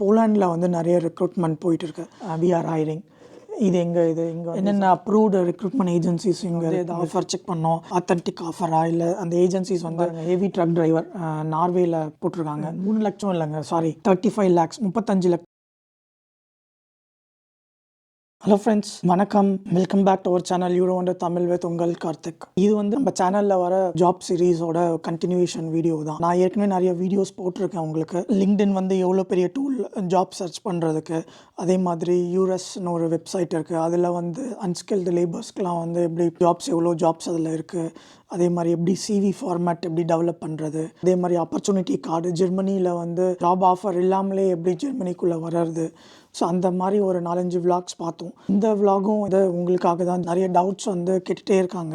போலாண்டில் வந்து நிறைய ரெக்ரூட்மெண்ட் போயிட்டு இருக்கு வி ஆர் ஹைரிங் இது எங்கே இது இங்கே என்னென்ன? அப்ரூவ்டு ரெக்ரூட்மெண்ட் ஏஜென்சிஸ் இங்கே இது ஆஃபர் செக் பண்ணோம். அத்தன்டிக் ஆஃபரா இல்லை அந்த ஏஜென்சிஸ் வந்து ஹெவி ட்ரக் டிரைவர் நார்வேல போட்டிருக்காங்க. மூணு லட்சம் இல்லைங்க சாரி தேர்ட்டி ஃபைவ் லேக்ஸ் முப்பத்தஞ்சு லட்சம் ஹலோ ஃப்ரெண்ட்ஸ் வணக்கம். Welcome back to our channel Euro ஒன்று தமிழ் வித் உங்கள் கார்த்திக் இது வந்து நம்ம சேனலில் வர ஜாப் சீரீஸோட கண்டினியூஷன் வீடியோ தான். நான் ஏற்கனவே நிறைய வீடியோஸ் போட்டிருக்கேன் உங்களுக்கு. லிங்க்டின் வந்து எவ்வளோ பெரிய டூல் ஜாப் சர்ச் பண்ணுறதுக்கு அதே மாதிரி யூரஸ்னு ஒரு வெப்சைட் இருக்குது அதில் வந்து அன்ஸ்கில்டு லேபர்ஸ்க்கெலாம் வந்து எப்படி ஜாப்ஸ் எவ்வளோ ஜாப்ஸ் அதில் இருக்குது அதே மாதிரி எப்படி சிவி ஃபார்மேட் எப்படி டெவலப் பண்ணுறது அதே மாதிரி ஆப்பர்ச்சுனிட்டி கார்டு ஜெர்மனியில் வந்து ஜாப் ஆஃபர் இல்லாமலே எப்படி ஜெர்மனிக்குள்ளே வர்றது? ஸோ அந்த மாதிரி ஒரு நாலஞ்சு விளாக்ஸ் பார்த்தோம். இந்த விளாகும் இது உங்களுக்காக தான் நிறைய டவுட்ஸ் வந்து கேட்டுகிட்டே இருக்காங்க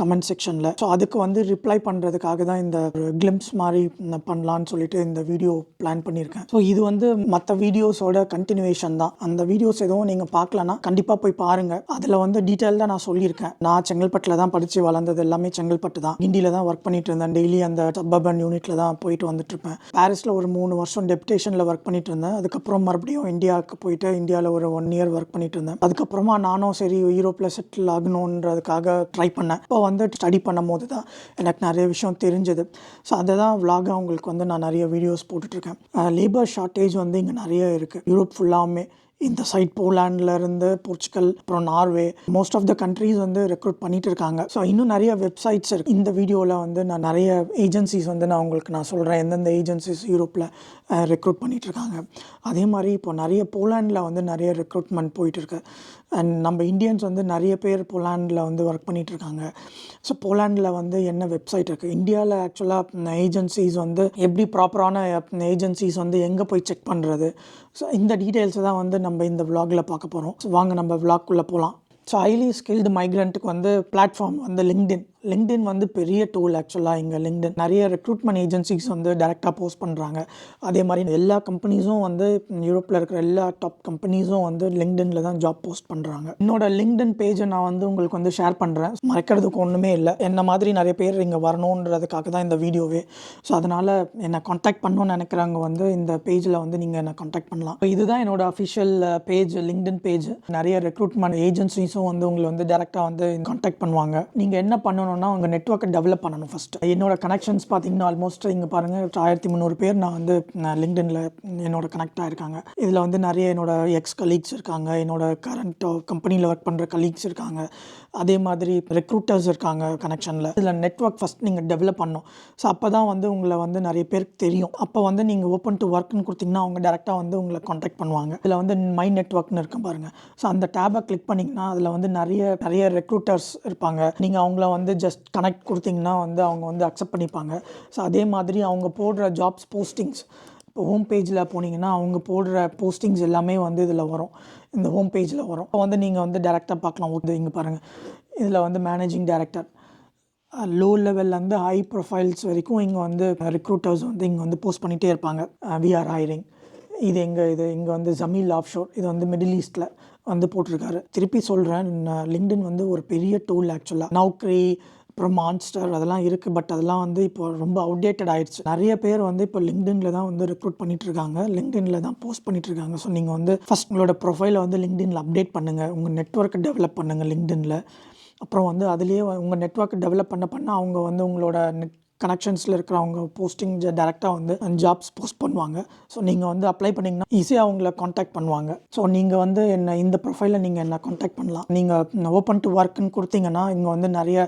கமெண்ட் செக்ஷனில் ஸோ அதுக்கு வந்து ரிப்ளை பண்ணுறதுக்காக தான் இந்த ஒரு கிளிம்ஸ் மாதிரி பண்ணலான்னு சொல்லிட்டு இந்த வீடியோ பிளான் பண்ணியிருக்கேன். ஸோ இது வந்து மற்ற வீடியோஸோட கண்டினியூவேஷன் தான். அந்த வீடியோஸ் எதுவும் நீங்கள் பார்க்கலன்னா கண்டிப்பாக போய் பாருங்கள் அதில் வந்து டீட்டெயில் தான் நான் சொல்லியிருக்கேன். நான் செங்கல்பட்டில் தான் படித்து வளர்ந்தது எல்லாமே செங்கல்பட்டு தான் இண்டியில் தான் ஒர்க் பண்ணிட்டு இருந்தேன் டெய்லி அந்த சப்பர்பன் யூனிட்டில் தான் போயிட்டு வந்துட்டு இருப்பேன் பாரிஸில் ஒரு மூணு வருஷம் டெப்டேஷனில் ஒர்க் பண்ணிட்டு இருந்தேன் அதுக்கப்புறம் மறுபடியும் இந்தியாவுக்கு போயிட்டு இந்தியாவில் ஒரு ஒன் இயர் ஒர்க் பண்ணிட்டு இருந்தேன் அதுக்கப்புறமா நானும் சரி யூரோப்பில் செட்டில் ஆகணுன்றதுக்காக ட்ரை பண்ணேன். இப்போ வந்து ஸ்டடி பண்ணும் போது தான் எனக்கு நிறைய விஷயம் தெரிஞ்சது. ஸோ அதை தான் விலாகாக உங்களுக்கு வந்து நான் நிறைய வீடியோஸ் போட்டுட்ருக்கேன் லேபர் ஷார்ட்டேஜ் வந்து இங்கே நிறைய இருக்குது யூரோப் ஃபுல்லாமே இந்த சைட் போலாண்டில் இருந்து போர்ச்சுகல் அப்புறம் Norway most of the countries வந்து ரெக்ரூட் பண்ணிட்டு இருக்காங்க ஸோ இன்னும் நிறைய வெப்சைட்ஸ் இருக்கு. இந்த வீடியோவில் வந்து நான் நிறைய ஏஜென்சிஸ் வந்து நான் உங்களுக்கு நான் சொல்கிறேன் எந்தெந்த ஏஜென்சிஸ் யூரோப்பில் ரெக்ரூட் பண்ணிட்டு இருக்காங்க அதே மாதிரி இப்போ நிறைய போலாண்டில் வந்து நிறைய ரெக்ரூட்மெண்ட் போயிட்டு இருக்கு அண்ட் நம்ம இந்தியன்ஸ் வந்து நிறைய பேர் போலாண்டில் வந்து ஒர்க் பண்ணிகிட்ருக்காங்க இருக்காங்க ஸோ போலாண்டில் வந்து என்ன வெப்சைட் இருக்குது இந்தியாவில் ஆக்சுவலாக ஏஜென்சிஸ் வந்து எப்படி ப்ராப்பரான ஏஜென்சிஸ் வந்து எங்கே போய் செக் பண்ணுறது ஸோ இந்த டீட்டெயில்ஸை தான் வந்து நம்ம இந்த விலாகில் பார்க்க போகிறோம் ஸோ வாங்க நம்ம விலாக்குள்ளே போகலாம் ஸோ ஹைலி ஸ்கில்டு மைக்ரண்ட்டுக்கு வந்து பிளாட்ஃபார்ம் வந்து லிங்க்டின் லிங்க்டின் வந்து பெரிய டூல் ஆக்சுவலாக இங்கே லிங்க்டின் நிறைய ரெக்ரூட்மெண்ட் ஏஜென்சிஸ் வந்து டேரெக்டாக போஸ்ட் பண்ணுறாங்க அதே மாதிரி எல்லா கம்பெனிஸும் வந்து யூரோப்பில் இருக்கிற எல்லா டாப் கம்பெனிஸும் வந்து லிங்க்டினில் தான் ஜாப் போஸ்ட் பண்ணுறாங்க என்னோட லிங்க்டின் பேஜை நான் வந்து உங்களுக்கு வந்து ஷேர் பண்ணுறேன் மறைக்கிறதுக்கு ஒன்றுமே இல்லை. என்ன மாதிரி நிறைய பேர் இங்கே வரணுன்றதுக்காக தான் இந்த வீடியோவே. ஸோ அதனால் என்னை காண்டாக்ட் பண்ணணும்னு நினைக்கிறவங்க வந்து இந்த பேஜில் வந்து நீங்கள் என்னை காண்டாக்ட் பண்ணலாம். இதுதான் என்னோட அஃபிஷியல் பேஜ் லிங்க்டின் பேஜ் நிறைய ரெக்ரூட்மெண்ட் ஏஜென்சிஸும் வந்து உங்களை வந்து டேரெக்டாக வந்து காண்டாக்ட் பண்ணுவாங்க. நீங்கள் என்ன பண்ணணும் பண்ணணும்னா உங்கள் நெட்ஒர்க்கை டெவலப் பண்ணணும் ஃபஸ்ட்டு என்னோட கனெக்ஷன்ஸ் பார்த்தீங்கன்னா ஆல்மோஸ்ட் இங்கே பாருங்கள் ஆயிரத்தி முந்நூறு பேர் நான் வந்து லிங்க்டனில் என்னோட கனெக்ட் ஆகிருக்காங்க இதில் வந்து நிறைய என்னோட எக்ஸ் கலீக்ஸ் இருக்காங்க என்னோட கரண்ட் கம்பெனியில் ஒர்க் பண்ணுற கலீக்ஸ் இருக்காங்க. அதே மாதிரி ரெக்ரூட்டர்ஸ் இருக்காங்க கனெக்ஷனில் இதில் நெட்ஒர்க் ஃபஸ்ட் நீங்கள் டெவலப் பண்ணணும். ஸோ அப்போ தான் வந்து உங்களை வந்து நிறைய பேருக்கு தெரியும். அப்போ வந்து நீங்கள் ஓப்பன் டு ஒர்க்னு கொடுத்தீங்கன்னா அவங்க டேரெக்டாக வந்து உங்களை காண்டாக்ட் பண்ணுவாங்க. இதில் வந்து மை நெட்ஒர்க்னு இருக்கும் பாருங்கள் ஸோ அந்த டேபை கிளிக் பண்ணிங்கன்னா அதில் வந்து நிறைய நிறைய ரெக்ரூட்டர்ஸ் இருப்பாங்க. நீங்கள் அவங்கள வந்து ஜஸ்ட் கனெக்ட் கொடுத்தீங்கன்னா வந்து அவங்க வந்து அக்செப்ட் பண்ணிப்பாங்க. ஸோ அதே மாதிரி அவங்க போடுற ஜாப்ஸ் போஸ்டிங்ஸ் இப்போ ஹோம் பேஜில் போனீங்கன்னா அவங்க போடுற போஸ்டிங்ஸ் எல்லாமே வந்து இதில் வரும். இந்த ஹோம் பேஜில் வரும். இப்போ வந்து நீங்கள் வந்து டேரெக்டாக பார்க்கலாம். ஓகே இங்கே பாருங்கள் இதில் வந்து மேனேஜிங் டேரக்டர் லோ லெவல்லேருந்து ஹை ப்ரொஃபைல்ஸ் வரைக்கும் இங்கே வந்து ரிக்ரூட்டர்ஸ் வந்து இங்கே வந்து போஸ்ட் பண்ணிகிட்டே இருப்பாங்க. வி ஆர் ஹைரிங் இது எங்கள் இது இங்கே வந்து ஜமீல் ஆஃப் ஷோர் இது வந்து மிடில் ஈஸ்ட்டில் வந்து போட்டிருக்காரு. திருப்பி சொல்கிறேன் லிங்க்டின் வந்து ஒரு பெரிய டூல் ஆக்சுவலாக நௌக்ரி அப்புறம் மான்ஸ்டர் அதெல்லாம் இருக்குது பட் அதெல்லாம் வந்து இப்போ ரொம்ப அவுடேட்டட் ஆயிடுச்சு. நிறைய பேர் வந்து இப்போ லிங்க்டின்ல தான் வந்து ரெக்ரூட் பண்ணிட்டு இருக்காங்க லிங்க்டின்ல தான் போஸ்ட் பண்ணிட்டு இருக்காங்க ஸோ நீங்கள் வந்து ஃபஸ்ட் உங்களோட ப்ரொஃபைலை வந்து லிங்க்டின்ல அப்டேட் பண்ணுங்கள் உங்கள் நெட்ஒர்க்கை டெவலப் பண்ணுங்கள் லிங்க்டின்ல அப்புறம் வந்து அதுலேயே உங்கள் நெட்ஒர்க் டெவலப் பண்ண பண்ண அவங்க வந்து உங்களோட நெட் கனெக்ஷன்ஸில் இருக்கிறவங்க போஸ்டிங் டேரெக்டாக வந்து ஜாப்ஸ் போஸ்ட் பண்ணுவாங்க. ஸோ நீங்கள் வந்து அப்ளை பண்ணிங்கன்னா ஈஸியாக அவங்கள காண்டாக்ட் பண்ணுவாங்க. ஸோ நீங்கள் வந்து என்ன இந்த ப்ரொஃபைலில் நீங்கள் என்ன காண்டாக்ட் பண்ணலாம்? நீங்கள் ஓப்பன் டு ஒர்க்குன்னு கொடுத்தீங்கன்னா இங்கே வந்து நிறைய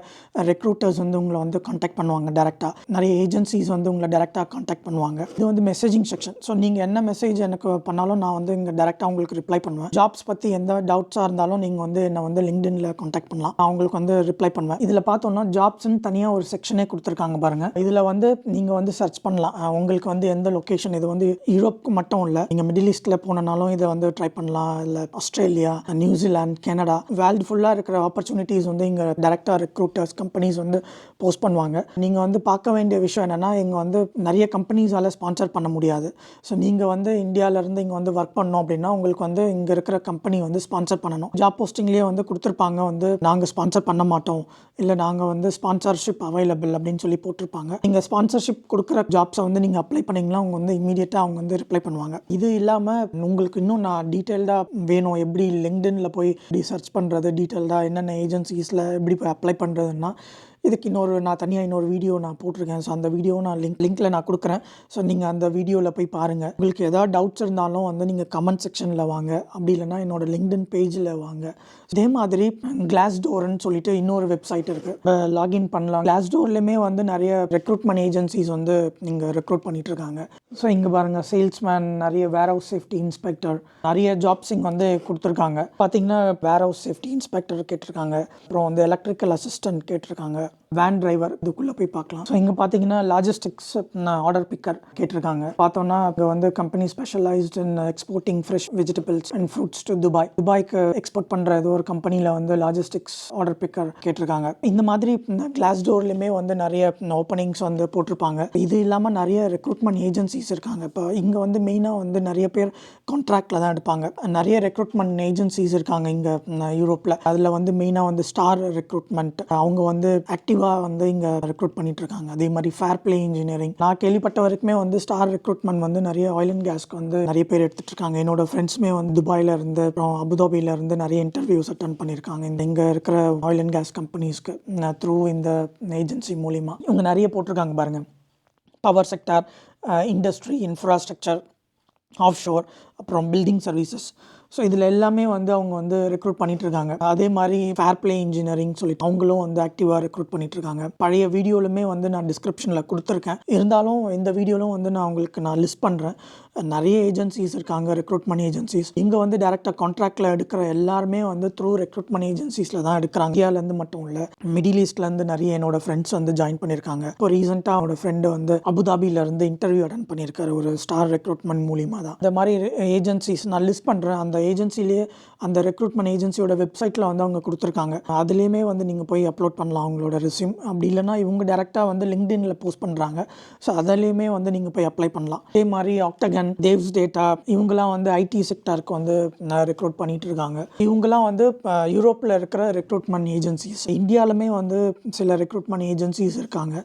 ரெக்ரூட்டர்ஸ் வந்து உங்களை வந்து காண்டாக்ட் பண்ணுவாங்க டேரெக்டாக நிறைய ஏஜென்சிஸ் வந்து உங்களை டேரெக்டாக காண்டாக்ட் பண்ணுவாங்க. இது வந்து மெசேஜிங் செக்ஷன் ஸோ நீங்கள் என்ன மெசேஜ் எனக்கு பண்ணாலும் நான் வந்து இங்கே டேரெக்டாக உங்களுக்கு ரிப்ளை பண்ணுவேன். ஜாப்ஸ் பற்றி எந்த டவுட்ஸாக இருந்தாலும் நீங்கள் வந்து என்னை வந்து லிங்க்டின்ல காண்டாக்ட் பண்ணலாம். நான் உங்களுக்கு வந்து ரிப்ளை பண்ணுவேன். இதில் பார்த்தோம்னா ஜாப்ஸ்ன்னு தனியாக ஒரு செக்ஷனே கொடுத்துருக்காங்க பாருங்க. இதில் வந்து நீங்கள் வந்து சர்ச் பண்ணலாம். உங்களுக்கு வந்து எந்த லொக்கேஷன் இது வந்து யூரோப்க்கு மட்டும் இல்லை நீங்கள் மிடில் ஈஸ்ட்டில் போனனாலும் இதை வந்து ட்ரை பண்ணலாம். இல்லை ஆஸ்திரேலியா நியூசிலாந்து கனடா வேர்ல்டு ஃபுல்லாக இருக்கிற ஆப்பர்ச்சுனிட்டிஸ் வந்து இங்கே டேரெக்டாக ரெக்ரூட்டர்ஸ் கம்பெனிஸ் வந்து போஸ்ட் பண்ணுவாங்க. நீங்கள் வந்து பார்க்க வேண்டிய விஷயம் என்னென்னா இங்கே வந்து நிறைய கம்பெனிஸால் ஸ்பான்சர் பண்ண முடியாது. ஸோ நீங்கள் வந்து இந்தியாவிலேருந்து இங்கே வந்து ஒர்க் பண்ணோம் அப்படின்னா உங்களுக்கு வந்து இங்கே இருக்கிற கம்பெனி வந்து ஸ்பான்சர் பண்ணணும். ஜாப் போஸ்டிங்லேயே வந்து கொடுத்துருப்பாங்க வந்து நாங்கள் ஸ்பான்சர் பண்ண மாட்டோம். இல்லை நாங்கள் வந்து ஸ்பான்சர்ஷிப் அவைலபிள் அப்படின்னு சொல்லி போட்டு இருப்பாங்க. நீங்கள் ஸ்பான்சர்ஷிப் கொடுக்குற ஜாப்ஸை வந்து நீங்கள் அப்ளை பண்ணீங்கன்னா அவங்க வந்து இமீடியட்டாக அவங்க வந்து ரிப்ளை பண்ணுவாங்க. இது இல்லாமல் உங்களுக்கு இன்னும் நான் டீட்டெயில்டாக வேணும். எப்படி லிங்க்டின்ல போய் எப்படி சர்ச் பண்ணுறது டீட்டெயில்டாக என்னென்ன ஏஜென்சிஸில் எப்படி போய் அப்ளை பண்ணுறதுன்னா இதுக்கு இன்னொரு நான் தனியாக இன்னொரு வீடியோ நான் போட்டிருக்கேன். ஸோ அந்த வீடியோ நான் லிங்க் லிங்க்கில் நான் கொடுக்குறேன். ஸோ நீங்கள் அந்த வீடியோவில் போய் பாருங்கள் உங்களுக்கு எதாவது டவுட்ஸ் இருந்தாலும் வந்து நீங்கள் கமெண்ட் செக்ஷனில் வாங்க. அப்படி இல்லைன்னா என்னோடய லிங்க்டின் பேஜில் வாங்க. இதே மாதிரி கிளாஸ் டோர்னு சொல்லிட்டு இன்னொரு வெப்சைட் இருக்குது லாகின் பண்ணலாம். கிளாஸ் டோர்லேயுமே வந்து நிறைய ரெக்ரூட்மெண்ட் ஏஜென்சிஸ் வந்து நீங்கள் ரெக்ரூட் பண்ணிகிட்டு இருக்காங்க ஸோ இங்கே பாருங்கள் சேல்ஸ்மேன் நிறைய வேர் ஹவுஸ் சேஃப்டி இன்ஸ்பெக்டர் நிறைய ஜாப்ஸ் இங்கே வந்து கொடுத்துருக்காங்க. பார்த்தீங்கன்னா வேர் ஹவுஸ் சேஃப்டி இன்ஸ்பெக்டர் கேட்டிருக்காங்க. அப்புறம் வந்து எலக்ட்ரிக்கல் அசிஸ்டன்ட் கேட்டிருக்காங்க. வேன் டிரைவர் இதுக்குள்ளே போய் பார்க்கலாம். ஸோ இங்கே பார்த்தீங்கன்னா லாஜிஸ்டிக்ஸ் ஆர்டர் பிக்கர் கேட்டிருக்காங்க. பார்த்தோன்னா இங்கே வந்து company specialised in exporting fresh vegetables and fruits to Dubai துபாய்க்கு எக்ஸ்போர்ட் பண்ணுற ஏதோ ஒரு கம்பெனியில் வந்து லாஜிஸ்டிக்ஸ் ஆர்டர் பிக்கர் கேட்டிருக்காங்க. இந்த மாதிரி கிளாஸ் டோர்லையுமே வந்து நிறைய ஓப்பனிங்ஸ் வந்து போட்டிருப்பாங்க. இது இல்லாமல் நிறைய ரெக்ரூட்மெண்ட் ஏஜென்சிஸ் இருக்காங்க. இப்போ இங்கே வந்து மெயினாக வந்து நிறைய பேர் கான்ட்ராக்டில் தான் எடுப்பாங்க. நிறைய ரெக்ரூட்மெண்ட் ஏஜென்சிஸ் இருக்காங்க இங்கே யூரோப்பில் அதில் வந்து மெயினாக வந்து ஸ்டார் ரெக்ரூட்மெண்ட் அவங்க வந்து ஆக்டிவாக வந்து இங்கே ரெக்ரூட் பண்ணிட்டுருக்காங்க. அதே மாதிரி ஃபேர் பிளே இன்ஜினியரிங் நான் கேள்விப்பட்ட வரைக்குமே வந்து ஸ்டார் ரெக்ரூட்மெண்ட் வந்து நிறைய ஆயில் அண்ட் கேஸ்க்கு வந்து நிறைய பேர் எடுத்துகிட்டு இருக்காங்க என்னோட ஃப்ரெண்ட்ஸுமே வந்து துபாயில் இருந்து அப்புறம் அபுதாபியில் இருந்து நிறைய இன்டர்வியூஸ் அட்டன் பண்ணியிருக்காங்க இந்த இங்கே இருக்கிற ஆயில் அண்ட் கேஸ் கம்பெனிஸ்க்கு த்ரூ இந்த ஏஜென்சி மூலிமா இவங்க நிறைய போட்டிருக்காங்க பாருங்கள் power sector industry infrastructure offshore அப்புறம் பில்டிங் சர்வீசஸ் ஸோ இதில் எல்லாமே வந்து அவங்க வந்து ரெக்ரூட் பண்ணிட்டு இருக்காங்க அதே மாதிரி ஃபேர் பிளே இன்ஜினியரிங் சொல்லிட்டு அவங்களும் வந்து ஆக்டிவாக ரெக்ரூட் பண்ணிட்டு இருக்காங்க பழைய வீடியோலுமே வந்து நான் டிஸ்கிரிப்ஷனில் கொடுத்துருக்கேன். இருந்தாலும் இந்த வீடியோலும் வந்து நான் உங்களுக்கு நான் லிஸ்ட் பண்ணுறேன் நிறைய ஏஜென்சிஸ் இருக்காங்க ரெக்ரூட்மெண்ட் ஏஜென்சிஸ் இங்கே வந்து டேரெக்டாக கான்ட்ராக்டில் எடுக்கிற எல்லாருமே வந்து த்ரூ ரெக்ரூட்மெண்ட் ஏஜென்சிஸில் தான் எடுக்கிறாங்க. இந்தியாவிலேருந்து மட்டும் இல்லை மிடில் ஈஸ்ட்லேருந்து நிறைய என்னோட ஃப்ரெண்ட்ஸ் வந்து ஜாயின் பண்ணியிருக்காங்க இப்போ ரீசெண்டாக அவனோட ஃப்ரெண்டு வந்து அபுதாபியிலேருந்து இன்டர்வியூ அட்டன் பண்ணியிருக்காரு ஒரு ஸ்டார் ரெக்ரூட்மெண்ட் மூலியமாக தான். இந்த மாதிரி ஏஜென்சிஸ் நான் லிஸ்ட் பண்ணுறேன் அந்த ஏஜென்சிலேயே அந்த ரெக்ரூட்மெண்ட் ஏஜென்சியோட வெப்சைட்டில் வந்து அவங்க கொடுத்துருக்காங்க. அதுலேயுமே வந்து நீங்கள் போய் அப்லோட் பண்ணலாம் அவங்களோட ரெஸ்யூம் அப்படி இல்லைனா இவங்க டேரெக்டாக வந்து லிங்க்டின்ல போஸ்ட் பண்ணுறாங்க ஸோ அதுலேயுமே வந்து நீங்கள் போய் அப்ளை பண்ணலாம். அதே மாதிரி ஆக்டகன் தேவ்ஸ் டேட்டா இவங்கெல்லாம் வந்து ஐடி செக்டாருக்கு வந்து ரெக்ரூட் பண்ணிட்டு இருக்காங்க இவங்கெல்லாம் வந்து யூரோப்பில் இருக்கிற ரெக்ரூட்மெண்ட் ஏஜென்சிஸ் இந்தியாலுமே வந்து சில ரெக்ரூட்மெண்ட் ஏஜென்சிஸ் இருக்காங்க.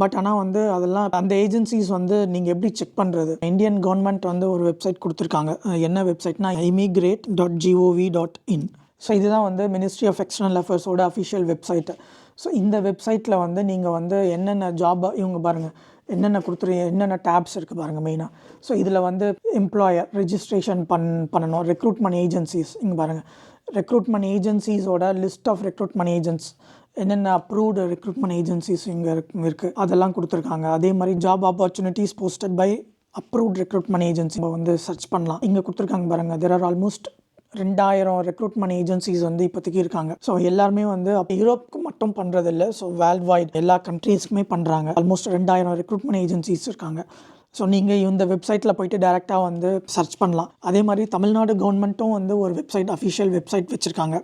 பட் ஆனால் வந்து அதெல்லாம் அந்த ஏஜென்சிஸ் வந்து நீங்கள் எப்படி செக் பண்ணுறது இந்தியன் கவர்மெண்ட் வந்து ஒரு வெப்சைட் கொடுத்துருக்காங்க. என்ன வெப்சைட்னா emigrate dot GOV dot in so இதுதான் வந்து மினிஸ்ட்ரி ஆஃப் எக்ஸ்டர்னல் அஃபேர்ஸோட அஃபிஷியல் வெப்சைட்டு ஸோ இந்த வெப்சைட்டில் வந்து நீங்கள் வந்து என்னென்ன ஜாப் இவங்க பாருங்கள் என்னென்ன கொடுத்துரு என்னென்ன டேப்ஸ் இருக்குது பாருங்கள் மெயினாக ஸோ இதில் வந்து எம்ப்ளாயர் ரெஜிஸ்ட்ரேஷன் பண் பண்ணணும். ரெக்ரூட்மெண்ட் ஏஜென்சிஸ் இங்கே பாருங்கள் ரெக்ரூட்மெண்ட் ஏஜென்சிஸோட லிஸ்ட் ஆஃப் ரெக்ரூட்மெண்ட் ஏஜென்ட்ஸ் என்னென்ன அப்ரூவ்டு ரெக்ரூட்மெண்ட் ஏஜென்சிஸ் இங்கே இருக்குது அதெல்லாம் கொடுத்துருக்காங்க. அதே மாதிரி job opportunities posted by approved recruitment agency வந்து சர்ச் பண்ணலாம். இங்கே கொடுத்துருக்காங்க பாருங்கள் தெர் ஆர் ஆல்மோஸ்ட் ரெண்டாயிரம் ரெக்ரூட்மெண்ட் ஏஜென்சிஸ் வந்து இப்போதைக்கு இருக்காங்க. ஸோ எல்லாருமே வந்து அப்ப யூரோப்புக்கு மட்டும் பண்ணுறதில்ல ஸோ வேர்ல்ட் வைட் எல்லா கண்ட்ரீஸ்க்குமே பண்ணுறாங்க ஆல்மோஸ்ட் ரெண்டாயிரம் ரெக்ரூட்மெண்ட் ஏஜென்சிஸ் இருக்காங்க. ஸோ நீங்கள் இந்த வெப்சைட்டில் போயிட்டு டேரெக்டாக வந்து சர்ச் பண்ணலாம். அதே மாதிரி தமிழ்நாடு கவர்மெண்ட்டும் வந்து ஒரு வெப்சைட் அஃபிஷியல் வெப்சைட் வச்சுருக்காங்க.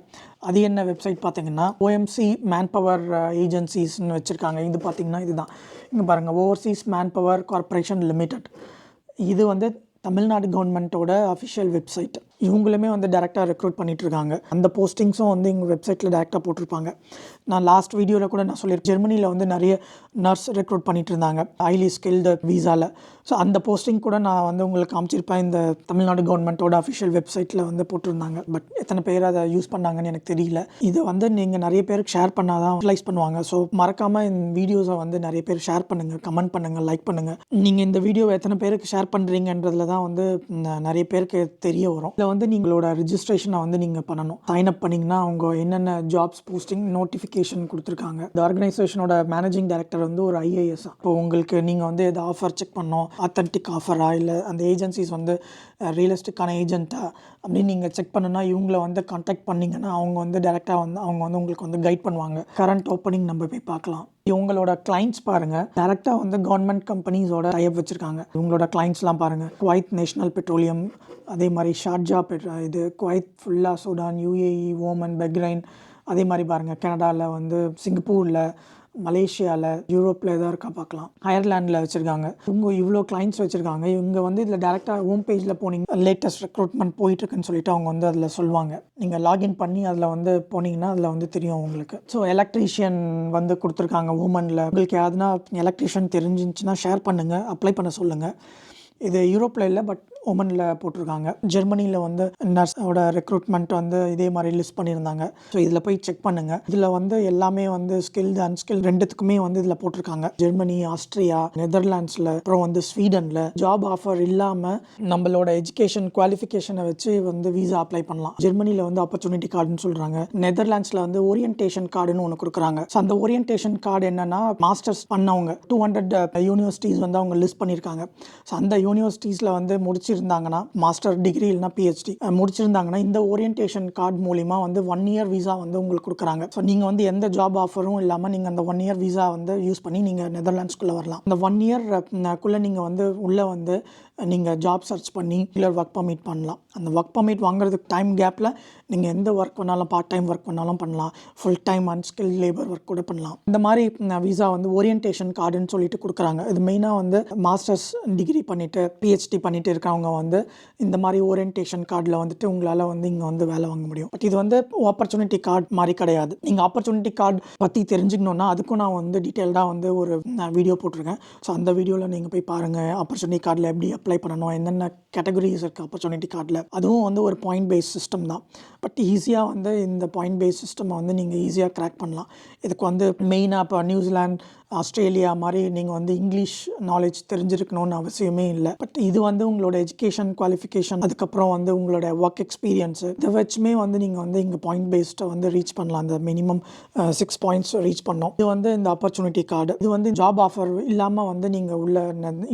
அது என்ன வெப்சைட் பார்த்தீங்கன்னா ஓஎம்சி மேன் பவர் ஏஜென்சிஸ்னு வச்சுருக்காங்க. இது பார்த்தீங்கன்னா இதுதான். இங்கே பாருங்கள் overseas manpower corporation limited இது வந்து தமிழ்நாடு கவர்மெண்ட்டோட அஃபிஷியல் வெப்சைட் இவங்களுமே வந்து டேரெக்டாக ரெக்ரூட் பண்ணிட்டு இருக்காங்க அந்த போஸ்டிங்ஸும் வந்து எங்கள் வெப்சைட்டில் டேரெக்டாக போட்டிருப்பாங்க. நான் லாஸ்ட் வீடியோவில் கூட நான் சொல்லியிருக்கேன். ஜெர்மனியில் வந்து நிறைய நர்ஸ் ரெக்ரூட் பண்ணிட்டு இருந்தாங்க ஹைலி ஸ்கில்டு வீசாவில் ஸோ அந்த போஸ்டிங் கூட நான் வந்து உங்களுக்கு காமிச்சிருப்பேன். இந்த தமிழ்நாடு கவர்மெண்ட்டோட அஃபிஷியல் வெப்சைட்டில் வந்து போட்டிருந்தாங்க. பட் எத்தனை பேர் அதை யூஸ் பண்ணாங்கன்னு எனக்கு தெரியல. இதை வந்து நீங்கள் நிறைய பேருக்கு ஷேர் பண்ணால் தான் யூட்டிலைஸ் பண்ணுவாங்க. ஸோ மறக்காமல் இந்த வீடியோஸை வந்து நிறைய பேர் ஷேர் பண்ணுங்கள் கமெண்ட் பண்ணுங்கள் லைக் பண்ணுங்கள் நீங்கள் இந்த வீடியோவை எத்தனை பேருக்கு ஷேர் பண்ணுறீங்கன்றதுல தான் வந்து நிறைய பேருக்கு தெரிய வரும். வந்து நீங்களோட ரிஜிஸ்ட்ரேஷனை வந்து நீங்கள் பண்ணணும். சைன் அப் பண்ணிங்கன்னா அவங்க என்னென்ன ஜாப்ஸ் போஸ்டிங் நோட்டிஃபிகேஷன் கொடுத்துருக்காங்க. இந்த ஆர்கனைசேஷனோட மேனேஜிங் டைரக்டர் வந்து ஒரு ஐஏஎஸ் இப்போ உங்களுக்கு நீங்கள் வந்து எது ஆஃபர் செக் பண்ணோம். அத்தன்டிக் ஆஃபரா இல்லை அந்த ஏஜென்சிஸ் வந்து ரியலிஸ்டிக்கான ஏஜென்ட்டா அப்படின்னு நீங்கள் செக் பண்ணுன்னா இவங்கள வந்து காண்டாக்ட் பண்ணிங்கன்னா அவங்க வந்து டேரெக்டாக வந்து அவங்க வந்து உங்களுக்கு வந்து கைட் பண்ணுவாங்க. கரண்ட் ஓப்பனிங் நம்ம போய் பார்க்கலாம். இவங்களோட கிளைண்ட்ஸ் பாருங்கள் டேரெக்டாக வந்து கவர்மெண்ட் கம்பெனிஸோட டைப் வச்சுருக்காங்க. இவங்களோட கிளைண்ட்ஸ்லாம் பாருங்கள் குவைத் நேஷனல் பெட்ரோலியம் அதே மாதிரி ஷார்ஜா பெட்ரோ இது குவைத் ஃபுல்லாக சூடான் யூஏஇ ஓமன் பெக்ரைன் அதே மாதிரி பாருங்கள் கனடாவில் வந்து சிங்கப்பூரில் மலேசியாவில் யூரோப்பில் எதாவது இருக்கா பார்க்கலாம். அயர்லாண்டில் வச்சுருக்காங்க. இவங்க இவ்வளோ கிளைண்ட்ஸ் வச்சுருக்காங்க. இவங்க வந்து இதில் டேரெக்டாக ஹோம் பேஜில் போனீங்க லேட்டஸ்ட் ரெக்ரூட்மெண்ட் போயிட்டுருக்குன்னு சொல்லிட்டு அவங்க வந்து அதில் சொல்லுவாங்க. நீங்கள் லாகின் பண்ணி அதில் வந்து போனீங்கன்னா அதில் வந்து தெரியும் உங்களுக்கு. ஸோ எலக்ட்ரீஷியன் வந்து கொடுத்துருக்காங்க உமனில் உங்களுக்கு யாருன்னா எலக்ட்ரீஷியன் தெரிஞ்சிச்சுன்னா ஷேர் பண்ணுங்கள் அப்ளை பண்ண சொல்லுங்கள் இது யூரோப்பில் இல்லை பட் உமனில் போட்டிருக்காங்க. ஜெர்மனியில் வந்து நர்ஸோட ரெக்ரூட்மெண்ட் வந்து இதே மாதிரி லிஸ்ட் பண்ணியிருந்தாங்க. ஸோ இதில் போய் செக் பண்ணுங்கள் இதில் வந்து எல்லாமே வந்து ஸ்கில்டு அன்ஸ்கில் ரெண்டுத்துக்குமே வந்து இதில் போட்டிருக்காங்க. ஜெர்மனி ஆஸ்திரியா நெதர்லாண்ட்ஸில் அப்புறம் வந்து ஸ்வீடனில். ஜாப் ஆஃபர் இல்லாமல் நம்மளோட எஜுகேஷன் குவாலிஃபிகேஷனை வச்சு வந்து வீசா அப்ளை பண்ணலாம். ஜெர்மனியில் வந்து ஆப்பர்ச்சுனிட்டி கார்டுன்னு சொல்கிறாங்க நெதர்லாண்ட்ஸில் வந்து ஓரியன்டேஷன் கார்டுன்னு ஒன்று கொடுக்குறாங்க. ஸோ அந்த ஓரியன்டேஷன் கார்டு என்னன்னா மாஸ்டர்ஸ் பண்ணவங்க. டூ ஹண்ட்ரட் யூனிவர்சிட்டிஸ் வந்து அவங்க லிஸ்ட் பண்ணியிருக்காங்க. ஸோ அந்த யூனிவர்சிட்டிஸில் வந்து முடிச்சிருந்தாங்கன்னா மாஸ்டர் டிகிரி இல்லைனா பிஹெச்டி முடிச்சிருந்தாங்கன்னா இந்த ஓரியன்டேஷன் கார்டு மூலிமா வந்து ஒன் இயர் விசா வந்து உங்களுக்கு கொடுக்குறாங்க. ஸோ நீங்கள் வந்து எந்த ஜாப் ஆஃபரும் இல்லாமல் நீங்கள் அந்த ஒன் இயர் விசா வந்து யூஸ் பண்ணி நீங்கள் நெதர்லாண்ட்ஸ்குள்ளே வரலாம். இந்த ஒன் இயர் குள்ளே நீங்கள் வந்து உள்ளே வந்து நீங்கள் ஜாப் சர்ச் பண்ணி இல்லை ஒர்க் பர்மிட் பண்ணலாம். அந்த ஒர்க் பர்மிட் வாங்குறதுக்கு டைம் கேப்பில் நீங்கள் எந்த ஒர்க் பண்ணாலும் பார்ட் டைம் ஒர்க் பண்ணாலும். பண்ணலாம் full time unskilled labour work கூட பண்ணலாம். இந்த மாதிரி விசா வந்து ஓரியன்டேஷன் கார்டுன்னு சொல்லிட்டு கொடுக்குறாங்க. இது மெயினாக வந்து மாஸ்டர்ஸ் டிகிரி பண்ணிவிட்டு பிஹெச்டி பண்ணிட்டு இருக்கவங்க வந்து இந்த மாதிரி ஓரியன்டேஷன் கார்டில் வந்துட்டு உங்களால் வந்து இங்கே வந்து வேலை வாங்க முடியும். பட் இது வந்து ஆப்பர்ச்சுனிட்டி கார்டு மாதிரி கிடையாது. நீங்கள் ஆப்பர்ச்சுனிட்டி கார்டு பற்றி தெரிஞ்சுக்கணுன்னா அதுக்கும் நான் வந்து டீட்டெயில்டாக வந்து ஒரு வீடியோ போட்டிருக்கேன். ஸோ அந்த வீடியோவில் நீங்கள் போய் பாருங்கள் ஆப்பர்ச்சுனிட்டி கார்டில் எப்படி அப்ளை பண்ணணும். என்னென்ன கேட்டகரிஸ் இருக்குது ஆப்பர்ச்சுனிட்டி கார்டில் அதுவும் வந்து ஒரு பாயிண்ட் பேஸ் சிஸ்டம் தான் பட் ஈஸியாக வந்து இந்த பாயிண்ட் பேஸ் சிஸ்டமை வந்து நீங்கள் ஈஸியாக க்ராக் பண்ணலாம். இதுக்கு வந்து மெயினாக இப்போ நியூசிலாண்ட் ஆஸ்திரேலியா மாதிரி நீங்கள் வந்து இங்கிலீஷ் நாலேஜ் தெரிஞ்சிருக்கணும்னு அவசியமே இல்லை. பட் இது வந்து உங்களோட எஜுகேஷன் குவாலிஃபிகேஷன் அதுக்கப்புறம் வந்து உங்களோட ஒர்க் எக்ஸ்பீரியன்ஸு இதை வச்சுமே வந்து நீங்கள் வந்து இங்கே பாயிண்ட் பேஸ்ட்டை வந்து ரீச் பண்ணலாம். அந்த மினிமம் சிக்ஸ் பாயிண்ட்ஸ் ரீச் பண்ணோம். இது வந்து இந்த ஆப்பர்ச்சுனிட்டி கார்டு இது வந்து ஜாப் ஆஃபர் இல்லாமல் வந்து நீங்கள் உள்ள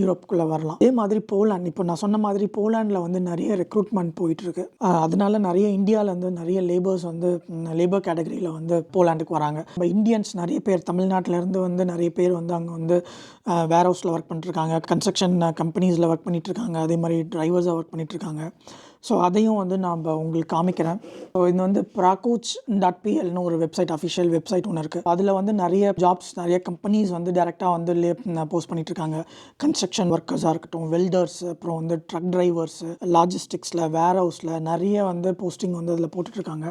யூரோப்புக்குள்ளே வரலாம். அதே மாதிரி போலாண்ட் இப்போ நான் சொன்ன மாதிரி போலாண்டில் வந்து நிறைய ரெக்ரூட்மெண்ட் போயிட்டுருக்கு. அதனால நிறைய இந்தியாவிலேருந்து நிறைய லேபர்ஸ் வந்து லேபர் கேட்டகரியில் வந்து போலாண்டுக்கு வராங்க. இப்போ இந்தியன்ஸ் நிறைய பேர் தமிழ்நாட்டிலேருந்து வந்து நிறைய நிறைய பேர் வந்து அங்கே வந்து வேர் ஹவுஸில் ஒர்க் பண்ணிட்டுருக்காங்க கன்ஸ்ட்ரக்ஷன் கம்பெனிஸில் ஒர்க் பண்ணிகிட்ருக்காங்க அதே மாதிரி டிரைவர்ஸாக ஒர்க் பண்ணிகிட்ருக்காங்க ஸோ அதையும் வந்து நான் உங்களுக்கு காமிக்கிறேன். ஸோ இது வந்து ப்ராகோச் டாட் பிஎல்னு ஒரு வெப்சைட் அஃபிஷியல் வெப்சைட் ஒன்று இருக்குது அதில் வந்து நிறைய ஜாப்ஸ் நிறைய கம்பெனிஸ் வந்து டேரெக்டாக வந்து லே போஸ்ட் பண்ணிகிட்ருக்காங்க கன்ஸ்ட்ரக்ஷன் ஒர்க்கர்ஸாக இருக்கட்டும் வெல்டர்ஸ் அப்புறம் வந்து ட்ரக் டிரைவர்ஸ் லாஜிஸ்டிக்ஸில் வேர் ஹவுஸில் நிறைய வந்து போஸ்டிங் வந்து அதில் போட்டுட்ருக்காங்க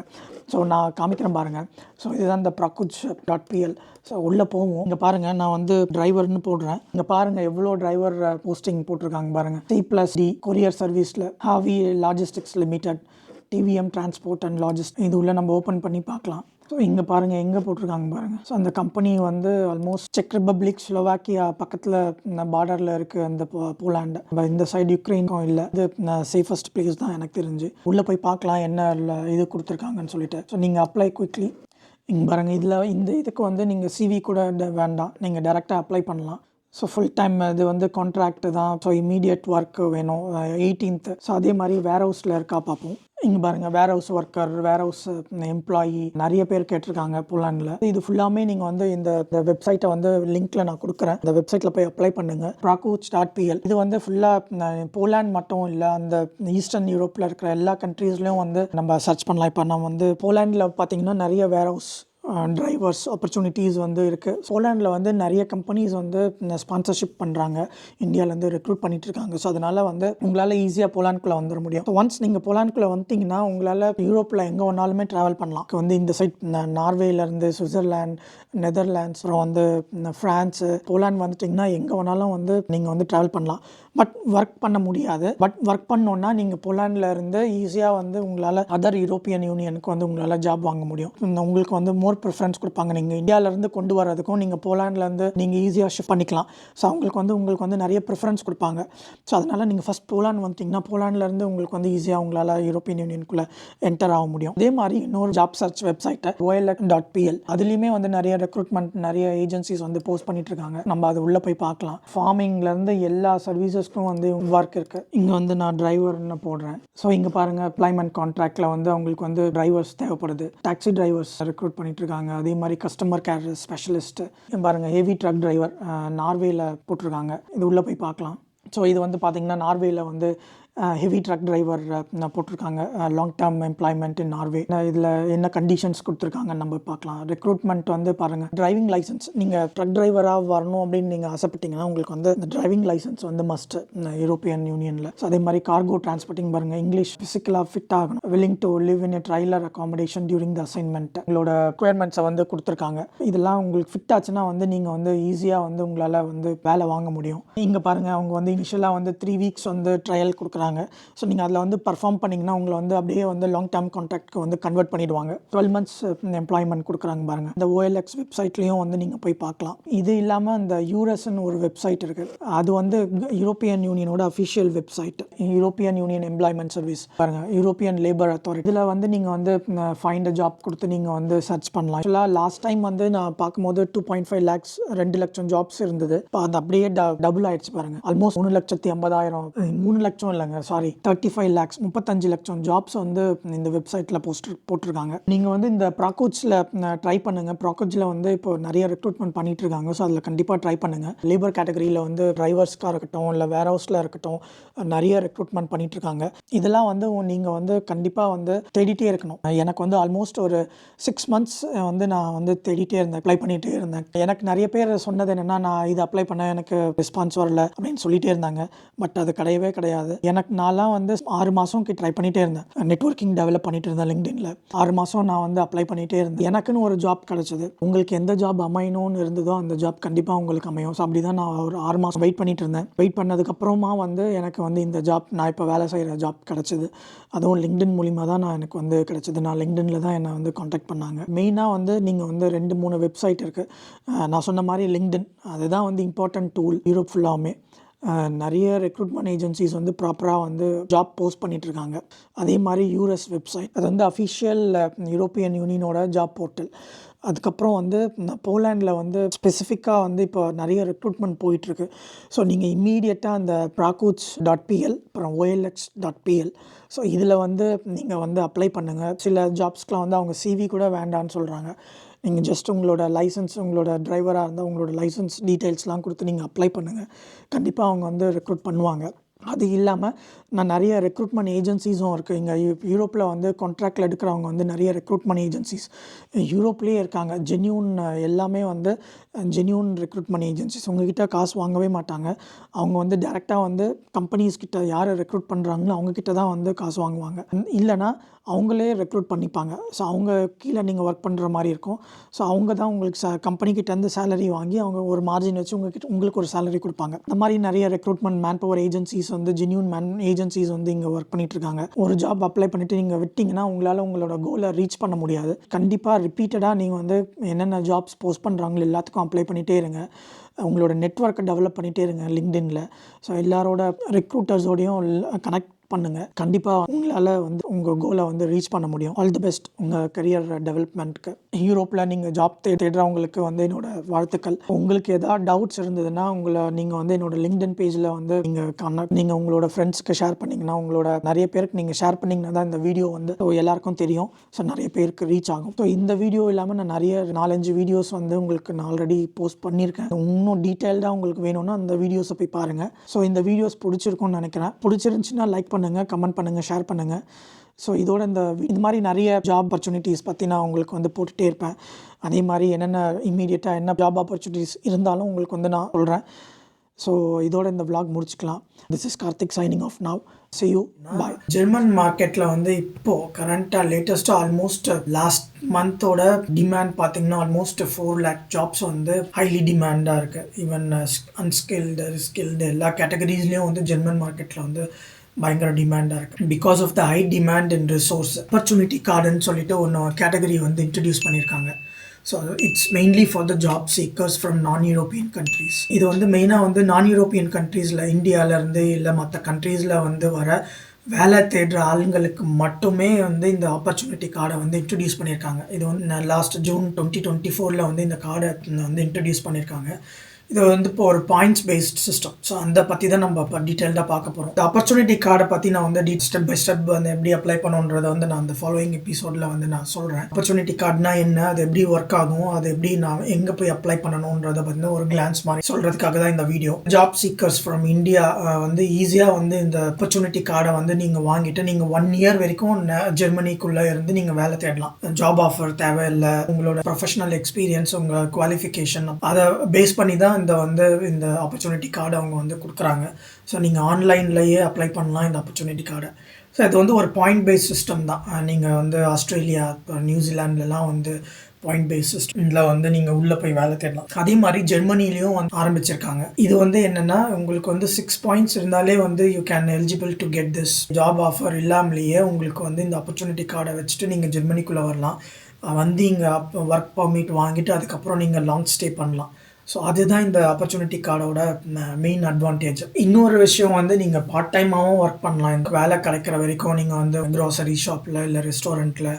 ஸோ நான் காமிக்கிறேன் பாருங்கள் ஸோ இதுதான் இந்த ப்ராகுச் டாட் பிஎல் ஸோ உள்ளே போவோம். இங்கே பாருங்கள் நான் வந்து டிரைவர்னு போடுறேன். இங்கே பாருங்கள் எவ்வளோ டிரைவர் போஸ்டிங் போட்டிருக்காங்க பாருங்கள் சி ப்ளஸ் டி கொரியர் சர்வீஸில் Havi logistics limited TVM transport and logistics இது உள்ள நம்ம ஓப்பன் பண்ணி பார்க்கலாம். ஸோ இங்கே பாருங்கள் எங்கே போட்டிருக்காங்க பாருங்கள் ஸோ அந்த கம்பெனி வந்து ஆல்மோஸ்ட் செக் ரிப்பப்ளிக் ஸ்லோவாக்கியா பக்கத்தில் இந்த பார்டரில் இருக்குது அந்த போலாண்டு நம்ம இந்த சைடு யுக்ரைனுக்கும் இல்லை. இது சேஃபஸ்ட் பிளேஸ் தான் எனக்கு தெரிஞ்சு. உள்ளே போய் பார்க்கலாம் என்ன இது கொடுத்துருக்காங்கன்னு சொல்லிட்டு. ஸோ நீங்கள் அப்ளை குவிக்லி இங்கே பாருங்கள் இதில் இந்த இதுக்கு வந்து நீங்கள் சிவி கூட வேண்டாம். நீங்கள் டேரெக்டாக அப்ளை பண்ணலாம். ஸோ ஃபுல் டைம் இது வந்து கான்ட்ராக்ட் தான். ஸோ இமீடியட் ஒர்க் வேணும். Uh, எயிட்டீன்த்து ஸோ அதே மாதிரி வேர் ஹவுஸில் இருக்கா பார்ப்போம். இங்கே பாருங்கள் warehouse worker warehouse employee நிறைய பேர் கேட்டிருக்காங்க போலாண்டில் இது ஃபுல்லாமே நீங்கள் வந்து இந்த வெப்சைட்டை வந்து லிங்க்கில் நான் கொடுக்குறேன். இந்த வெப்சைட்டில் போய் அப்ளை பண்ணுங்கள் ப்ராகோச் டாட் பிஎல் இது வந்து ஃபுல்லாக போலாண்ட் மட்டும் இல்லை அந்த ஈஸ்டர்ன் யூரோப்பில் இருக்கிற எல்லா கண்ட்ரீஸ்லையும் வந்து நம்ம சர்ச் பண்ணலாம். இப்போ நம்ம வந்து போலாண்டில் பார்த்தீங்கன்னா நிறைய வேர் ஹவுஸ் டிரைவர்ஸ் ஆப்பர்ச்சுனிட்டிஸ் வந்து இருக்குது போலாண்டில் வந்து நிறைய கம்பெனிஸ் வந்து ஸ்பான்சர்ஷிப் பண்ணுறாங்க இந்தியாவிலேருந்து ரெக்ரூட் பண்ணிட்டு இருக்காங்க. ஸோ அதனால் வந்து உங்களால் ஈஸியாக போலாண்ட்குள்ளே வந்துட முடியும். ஒன்ஸ் நீங்கள் போலாண்ட்குள்ளே வந்துட்டிங்கன்னா உங்களால் யூரோப்பில் எங்கே வேணாலுமே ட்ராவல் பண்ணலாம். வந்து இந்த சைட் நார்வேலேருந்து சுவிட்சர்லாண்ட் நெதர்லாண்ட்ஸ் அப்புறம் வந்து ஃப்ரான்ஸு போலாண்ட் வந்துட்டிங்கன்னா எங்கே வேணாலும் வந்து நீங்கள் வந்து ட்ராவல் பண்ணலாம். பட் ஒர்க் பண்ண முடியாது. பட் ஒர்க் பண்ணோன்னா நீங்கள் போலாண்டில் இருந்து ஈஸியாக வந்து உங்களால் அதர் யூரோப்பியன் யூனியனுக்கு வந்து உங்களால் ஜாப் வாங்க முடியும். உங்களுக்கு வந்து மோர் ப்ரிஃபரன்ஸ் கொடுப்பாங்க. நீங்கள் இந்தியாவிலேருந்து கொண்டு வரதுக்கும் நீங்கள் போலாண்ட்லேருந்து நீங்கள் ஈஸியாக ஷிஃப்ட் பண்ணிக்கலாம். ஸோ அவங்களுக்கு வந்து உங்களுக்கு வந்து நிறைய ப்ரிஃபரன்ஸ் கொடுப்பாங்க. ஸோ அதனால் நீங்கள் ஃபஸ்ட் போலாண்ட் வந்துட்டிங்கன்னா போலாண்ட்லேருந்து உங்களுக்கு வந்து ஈஸியாக உங்களால் யூரோப்பியன் யூனியனுக்குள்ளே என்டர் ஆக முடியும். அதே மாதிரி இன்னொரு ஜாப் சர்ச் வெப்சைட்டை ஓஎல் டாட் பிஎல் அதுலேயுமே வந்து நிறைய ரெக்ரூட்மெண்ட் நிறைய ஏஜென்சிஸ் வந்து போஸ்ட் பண்ணிட்டு இருக்காங்க. நம்ம அது உள்ளே போய் பார்க்கலாம். ஃபார்மிங்லேருந்து எல்லா ப்ராசஸ்க்கும் வந்து ஒர்க் இருக்குது இங்கே வந்து நான் டிரைவர்னு போடுறேன். ஸோ இங்கே பாருங்கள் அப்ளைமெண்ட் கான்ட்ராக்டில் வந்து அவங்களுக்கு வந்து டிரைவர்ஸ் தேவைப்படுது. டாக்ஸி டிரைவர்ஸ் ரெக்ரூட் பண்ணிட்டு இருக்காங்க அதே மாதிரி கஸ்டமர் கேர் ஸ்பெஷலிஸ்ட்டு பாருங்கள் ஹெவி ட்ரக் டிரைவர் நார்வேயில் போட்டிருக்காங்க. இது உள்ளே போய் பார்க்கலாம். ஸோ இது வந்து பார்த்தீங்கன்னா நார்வேயில் வந்து ஹெவி ட்ரக் டிரைவர் போட்டிருக்காங்க. Long term employment in Norway இதில் என்ன கண்டிஷன்ஸ் கொடுத்துருக்காங்கன்னு நம்ம பார்க்கலாம். ரெக்ரூட்மெண்ட் வந்து பாருங்கள் டிரைவிங் லைசன்ஸ் நீங்கள் ட்ரக் டிரைவராக வரணும் அப்படின்னு நீங்கள் ஆசைப்பட்டீங்கன்னா உங்களுக்கு வந்து இந்த டிரைவிங் லைசன்ஸ் வந்து மஸ்ட் யூரோப்பியன் யூனியனில் ஸோ அதே மாதிரி கார்கோ டிரான்ஸ்போர்ட்டிங் பாருங்கள் இங்கிலீஷ் ஃபிசிக்கலாக ஃபிட் ஆகணும். Willing to live in trailer accommodation during the assignment உங்களோட ரெக்குயர்மெண்ட்ஸை வந்து கொடுத்துருக்காங்க. இதெல்லாம் உங்களுக்கு ஃபிட் ஆச்சுன்னா வந்து நீங்கள் வந்து ஈஸியாக வந்து உங்களால் வந்து வேலை வாங்க முடியும். இங்கே பாருங்கள் அவங்க வந்து இனிஷியலாக வந்து த்ரீ வீக்ஸ் வந்து ட்ரையல் கொடுக்குறாங்க. ஸோ நீங்கள் அதில் வந்து பர்ஃபார்ம் பண்ணிங்கன்னா உங்களை வந்து அப்படியே வந்து லாங் டேர்ம் கான்ட்ராக்ட்க்கு வந்து கன்வெர்ட் பண்ணிடுவாங்க. டுவெல் மந்த்ஸ் எம்ப்ளாய்மெண்ட் கொடுக்குறாங்க பாருங்கள் இந்த ஓஎல்எக்ஸ் வெப்சைட்லேயும் வந்து நீங்கள் போய் பார்க்கலாம். இது இல்லாமல் இந்த யூரஸ்ன்னு ஒரு வெப்சைட் இருக்குது அது வந்து European யூனியனோட official website European union employment service பாருங்கள் யூரோப்பியன் லேபர் அத்தாரிட்டி இதில் வந்து நீங்கள் வந்து ஃபைண்ட் அ ஜாப் கொடுத்து நீங்கள் வந்து சர்ச் பண்ணலாம். ஆக்சுவலாக லாஸ்ட் டைம் வந்து நான் பார்க்கும்போது டூ பாயிண்ட் ஃபைவ் லேக்ஸ் ரெண்டு லட்சம் ஜாப்ஸ் இருந்தது. இப்போ அது அப்படியே டபுள் ஆயிடுச்சு பாருங்கள் ஆல்மோஸ்ட் மூணு லட்சத்தி ஐம்பதாயிரம் மூணு லட்சம் இல்லைங்க. சாரி தேர்ட்டி ஃபைவ் லேக்ஸ் முப்பத்தஞ்சு லட்சம் ஜாப்ஸ் வந்து இந்த வெப்சைட்டில் போஸ்ட் போட்டிருக்காங்க. நீங்கள் வந்து இந்த ப்ராக்கோச்சில் ட்ரை பண்ணுங்கள் ப்ராக்கோச்சில் வந்து இப்போ நிறைய ரெக்ரூட்மெண்ட் பண்ணிட்டு இருக்காங்க ஸோ அதில் கண்டிப்பாக ட்ரை பண்ணுங்கள் லேபர் கேட்டகரியில் வந்து டிரைவர்ஸ்க்காக இருக்கட்டும் இல்லை வேர் ஹவுஸில் இருக்கட்டும் நிறைய ரெக்ரூட்மெண்ட் பண்ணிட்டு இருக்காங்க இதெல்லாம் வந்து நீங்கள் வந்து கண்டிப்பாக வந்து தேடிட்டே இருக்கணும். எனக்கு வந்து ஆல்மோஸ்ட் ஒரு சிக்ஸ் மந்த்ஸ் வந்து நான் வந்து தேடிட்டே இருந்தேன் அப்ளை பண்ணிகிட்டே இருந்தேன். எனக்கு நிறைய பேர் சொன்னது என்னென்னா நான் இது அப்ளை பண்ண எனக்கு ரெஸ்பான்ஸ் வரல அப்படின்னு சொல்லிட்டே இருந்தாங்க. பட் அது கிடையவே கிடையாது. எனக்கு பட் நான்லாம் வந்து ஆறு மாதம் ட்ரை பண்ணிகிட்டே இருந்தேன். நெட்ஒர்க்கிங் டெவலப் பண்ணிட்டு இருந்தேன் லிங்க்டின்ல ஆறு மாதம் நான் வந்து அப்ளை பண்ணிகிட்டே இருந்தேன். எனக்குன்னு ஒரு ஜாப் கிடச்சிது. உங்களுக்கு எந்த ஜாப் அமையணும்னு இருந்ததோ அந்த ஜாப் கண்டிப்பாக உங்களுக்கு அமையும். ஸோ அப்படி தான் நான் ஒரு ஆறு மாதம் வெயிட் பண்ணிட்டு இருந்தேன். வெயிட் பண்ணதுக்கப்புறமா வந்து எனக்கு வந்து இந்த ஜாப் நான் இப்போ வேலை செய்கிற ஜாப் கிடச்சிது. அதுவும் லிங்க்டின் மூலிமா தான் நான் எனக்கு வந்து கிடச்சிது. நான் லிங்க்டின்ல தான் என்னை வந்து காண்டாக்ட் பண்ணாங்க. மெயினாக வந்து நீங்கள் வந்து ரெண்டு மூணு வெப்சைட் இருக்குது நான் சொன்ன மாதிரி லிங்க்டின் அதுதான் வந்து இம்பார்ட்டன்ட் டூல் யூரோப் ஃபுல்லாமே நிறைய ரெக்ரூட்மெண்ட் ஏஜென்சிஸ் வந்து ப்ராப்பராக வந்து ஜாப் போஸ்ட் பண்ணிகிட்ருக்காங்க இருக்காங்க அதே மாதிரி யூஎஸ் வெப்சைட் அது வந்து அஃபிஷியல் யூரோப்பியன் யூனியனோட ஜாப் போர்ட்டல் அதுக்கப்புறம் வந்து போலாண்டில் வந்து ஸ்பெசிஃபிக்காக வந்து இப்போ நிறைய ரெக்ரூட்மெண்ட் போயிட்டுருக்கு. ஸோ நீங்கள் இம்மீடியட்டாக அந்த ப்ராக்கூச் டாட் பிஎல் அப்புறம் ஓஎல்எக்ஸ் டாட் பிஎல் ஸோ இதில் வந்து நீங்கள் வந்து அப்ளை பண்ணுங்கள் சில ஜாப்ஸ்க்கெலாம் வந்து அவங்க சிவி கூட வேண்டான்னு சொல்கிறாங்க நீங்கள் ஜஸ்ட் உங்களோட லைசன்ஸ் உங்களோட டிரைவராக இருந்தால் உங்களோட லைசன்ஸ் டீட்டெயில்ஸ்லாம் கொடுத்து நீங்கள் அப்ளை பண்ணுங்கள் கண்டிப்பாக அவங்க வந்து ரெக்ரூட் பண்ணுவாங்க. அது இல்லாமல் நான் நிறைய ரெக்ரூட்மெண்ட் ஏஜென்சிஸும் இருக்குது இங்கே யூரோப்பில் வந்து கான்ட்ராக்டில் எடுக்கிறவங்க வந்து நிறைய ரெக்ரூட்மெண்ட் ஏஜென்சிஸ் யூரோப்லேயே இருக்காங்க. ஜென்யூன் எல்லாமே வந்து ஜென்யூன் ரெக்ரூட்மெண்ட் ஏஜென்சிஸ் உங்ககிட்ட காசு வாங்கவே மாட்டாங்க. அவங்க வந்து டேரெக்டாக வந்து கம்பெனிஸ் கிட்ட யார் ரெக்ரூட் பண்ணுறாங்களோ அவங்கக்கிட்ட தான் வந்து காசு வாங்குவாங்க. இல்லைனா அவங்களே ரெக்ரூட் பண்ணிப்பாங்க. ஸோ அவங்க கீழே நீங்கள் ஒர்க் பண்ணுற மாதிரி இருக்கும். ஸோ அவங்க தான் உங்களுக்கு ச கம்பெனிக்கிட்டேருந்து சேலரி வாங்கி அவங்க ஒரு மார்ஜின் வச்சு உங்ககிட்ட உங்களுக்கு ஒரு சேலரி கொடுப்பாங்க. இந்த மாதிரி நிறைய ரெக்ரூட்மெண்ட் மேன் பவர் ஏஜென்சிஸ் வந்து ஜென்யூன் மேன் ஏஜென்சிஸ் வந்து இங்கே ஒர்க் பண்ணிட்டு இருக்காங்க. ஒரு ஜாப் அப்ளை பண்ணிட்டு நீங்கள் விட்டிங்கன்னா உங்களால் உங்களோட கோலை ரீச் பண்ண முடியாது. கண்டிப்பாக ரிப்பீட்டடாக நீங்கள் வந்து என்னென்ன ஜாப்ஸ் போஸ்ட் பண்ணுறாங்களோ எல்லாத்துக்கும் அப்ளை பண்ணிகிட்டே இருங்க. உங்களோட நெட்ஒர்க்கை டெவலப் பண்ணிகிட்டே இருங்க லிங்க்டின்ல ஸோ எல்லாரோட ரெக்ரூட்டர்ஸோடையும் கனெக்ட் பண்ணுங்கள் கண்டிப்பாக உங்களால் வந்து உங்கள் கோலை வந்து ரீச் பண்ண முடியும். ஆல் தி பெஸ்ட் உங்கள் கரியர் டெவலப்மெண்ட்க்கு யூரோப்பில் நீங்கள் ஜாப் தே தேடுறவங்களுக்கு வந்து என்னோட வாழ்த்துக்கள். உங்களுக்கு ஏதாவது டவுட்ஸ் இருந்ததுன்னா உங்களை நீங்கள் வந்து என்னோட லிங்க்டன் பேஜில் வந்து நீங்கள் கனெக்ட் நீங்கள் உங்களோட ஃப்ரெண்ட்ஸ்க்கு ஷேர் பண்ணிங்கன்னா உங்களோட நிறைய பேருக்கு நீங்கள் ஷேர் பண்ணிங்கன்னா தான் இந்த வீடியோ வந்து ஸோ எல்லாருக்கும் தெரியும். ஸோ நிறைய பேருக்கு ரீச் ஆகும். ஸோ இந்த வீடியோ இல்லாமல் நான் நிறைய நாலஞ்சு வீடியோஸ் வந்து உங்களுக்கு நான் ஆல்ரெடி போஸ்ட் பண்ணியிருக்கேன் இன்னும் டீட்டெயில்டாக உங்களுக்கு வேணும்னா அந்த வீடியோஸை போய் பாருங்கள் ஸோ இந்த வீடியோஸ் பிடிச்சிருக்கும்னு நினைக்கிறேன். பிடிச்சிருந்துச்சுன்னா லைக் பண்ணுங்கள் கமெண்ட் பண்ணுங்கள் ஷேர் பண்ணுங்கள் ஸோ இதோட இந்த இது மாதிரி நிறைய ஜாப் ஆப்பர்ச்சுனிட்டிஸ் பற்றி நான் உங்களுக்கு வந்து போட்டுகிட்டே இருப்பேன். அதே மாதிரி என்னென்ன இம்மீடியட்டாக என்ன ஜாப் ஆப்பர்ச்சுனிட்டிஸ் இருந்தாலும் உங்களுக்கு வந்து நான் சொல்கிறேன் ஸோ இதோட இந்த vlog முடிச்சுக்கலாம். This is Karthik signing off now see you. Bye German மார்க்கெட்டில் வந்து இப்போது கரண்ட்டாக லேட்டஸ்ட்டாக ஆல்மோஸ்ட் லாஸ்ட் மந்தோட டிமாண்ட் பார்த்தீங்கன்னா ஆல்மோஸ்ட் ஃபோர் லேக் ஜாப்ஸ் வந்து ஹைலி டிமாண்டாக இருக்குது ஈவன் அன்ஸ்கில்டு ஸ்கில்டு எல்லா கேட்டகரிஸ்லேயும் வந்து ஜெர்மன் மார்க்கெட்டில் வந்து பயங்கர டிமாண்டாக இருக்குது because of the high demand and resource opportunity கார்டுன்னு சொல்லிட்டு ஒன்று கேட்டகரி வந்து இன்ட்ரடியூஸ் பண்ணியிருக்காங்க so it's mainly for the job seekers from non European countries இது வந்து மெயினாக வந்து நான் யூரோப்பியன் கண்ட்ரீஸில் இந்தியாவிலேருந்து இல்லை மற்ற கண்ட்ரீஸில் வந்து வர வேலை தேடுற ஆளுங்களுக்கு மட்டுமே வந்து இந்த ஆப்பர்ச்சுனிட்டி கார்டை வந்து இன்ட்ரடியூஸ் பண்ணியிருக்காங்க இது வந்து லாஸ்ட் ஜூன் டுவெண்ட்டி டுவெண்ட்டி ஃபோரில் வந்து இந்த கார்டை வந்து இன்ட்ரடியூஸ் பண்ணியிருக்காங்க இது வந்து இப்போ ஒரு பாயிண்ட்ஸ் பேஸ்ட் சிஸ்டம் ஸோ அந்த பற்றி தான் நம்ம இப்போ டீட்டெயில்டாக பார்க்க போகிறோம் இந்த ஆப்பர்ச்சுனிட்டி கார்டை பற்றி நான் வந்து டீ ஸ்டெப் பை ஸ்டெப் வந்து எப்படி அப்ளை பண்ணுன்றதை வந்து நான் அந்த ஃபாலோயிங் எபிசோடில் வந்து நான் சொல்கிறேன் ஆப்பர்ச்சுனிட்டி கார்டுனா என்ன? அது எப்படி ஒர்க் ஆகும்? அது எப்படி நான் எங்கே போய் அப்ளை பண்ணணுன்றதை பற்றி ஒரு கிளான்ஸ் மாதிரி சொல்கிறதுக்காக தான் இந்த video job seekers from India வந்து ஈஸியாக வந்து இந்த ஆப்பர்ச்சுனிட்டி கார்டை வந்து நீங்கள் வாங்கிட்டு நீங்கள் ஒன் இயர் வரைக்கும் ந- ஜெர்மனிக்குள்ளே இருந்து நீங்கள் வேலை தேடலாம். ஜாப் ஆஃபர் தேவையில்லை. உங்களோட ப்ரொஃபஷனல் எக்ஸ்பீரியன்ஸ் உங்கள் குவாலிஃபிகேஷன் அதை பேஸ் பண்ணி தான் இந்த வந்து இந்த ஆப்பர்ச்சுனிட்டி கார்டு அவங்க வந்து கொடுக்குறாங்க. ஸோ நீங்கள் ஆன்லைன்லேயே அப்ளை பண்ணலாம் இந்த ஆப்பர்ச்சுனிட்டி கார்டை ஸோ இது வந்து ஒரு பாயிண்ட் பேஸ் சிஸ்டம் தான் நீங்கள் வந்து ஆஸ்திரேலியா இப்போ நியூசிலாண்ட்லலாம் வந்து பாயிண்ட் பேஸ் சிஸ்டமில் வந்து நீங்கள் உள்ளே போய் வேலை தேடலாம். அதே மாதிரி ஜெர்மனிலையும் வந்து ஆரம்பிச்சிருக்காங்க. இது வந்து என்னென்னா உங்களுக்கு வந்து சிக்ஸ் பாயிண்ட்ஸ் இருந்தாலே வந்து you can eligible to get this job offer இல்லாமலேயே உங்களுக்கு வந்து இந்த ஆப்பர்ச்சுனிட்டி கார்டை வச்சுட்டு நீங்கள் ஜெர்மனிக்குள்ளே வரலாம். வந்து இங்கே ஒர்க் பர்மிட் வாங்கிட்டு அதுக்கப்புறம் நீங்கள் லாங் ஸ்டே பண்ணலாம். ஸோ அதுதான் இந்த ஆப்பர்ச்சுனிட்டி கார்டோட மெயின் அட்வான்டேஜ் இன்னொரு விஷயம் வந்து நீங்கள் பார்ட் டைமாகவும் ஒர்க் பண்ணலாம். இந்த வேலை கிடைக்கிற வரைக்கும் நீங்கள் வந்து க்ரோசரி ஷாப்பில் இல்லை ரெஸ்டாரண்ட்டில்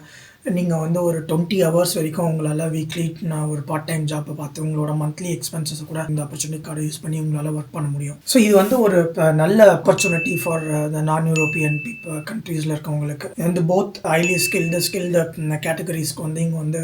நீங்கள் வந்து ஒரு டுவெண்ட்டி ஹவர்ஸ் வரைக்கும் உங்களால் வீக்லி நான் ஒரு பார்ட் டைம் ஜாப்பை பார்த்து உங்களோட மந்த்லி எக்ஸ்பென்சஸ் கூட இந்த ஆப்பர்ச்சுனிட்டி கார்டை யூஸ் பண்ணி உங்களால் ஒர்க் பண்ண முடியும். ஸோ இது வந்து ஒரு நல்ல ஆப்பர்ச்சுனிட்டி ஃபார் த நான் யூரோப்பியன் பீப்பு கண்ட்ரீஸில் இருக்கவங்களுக்கு. இது வந்து போத் ஹைலி ஸ்கில்டு ஸ்கில்டு கேட்டகரிஸ்க்கு வந்து இங்கே வந்து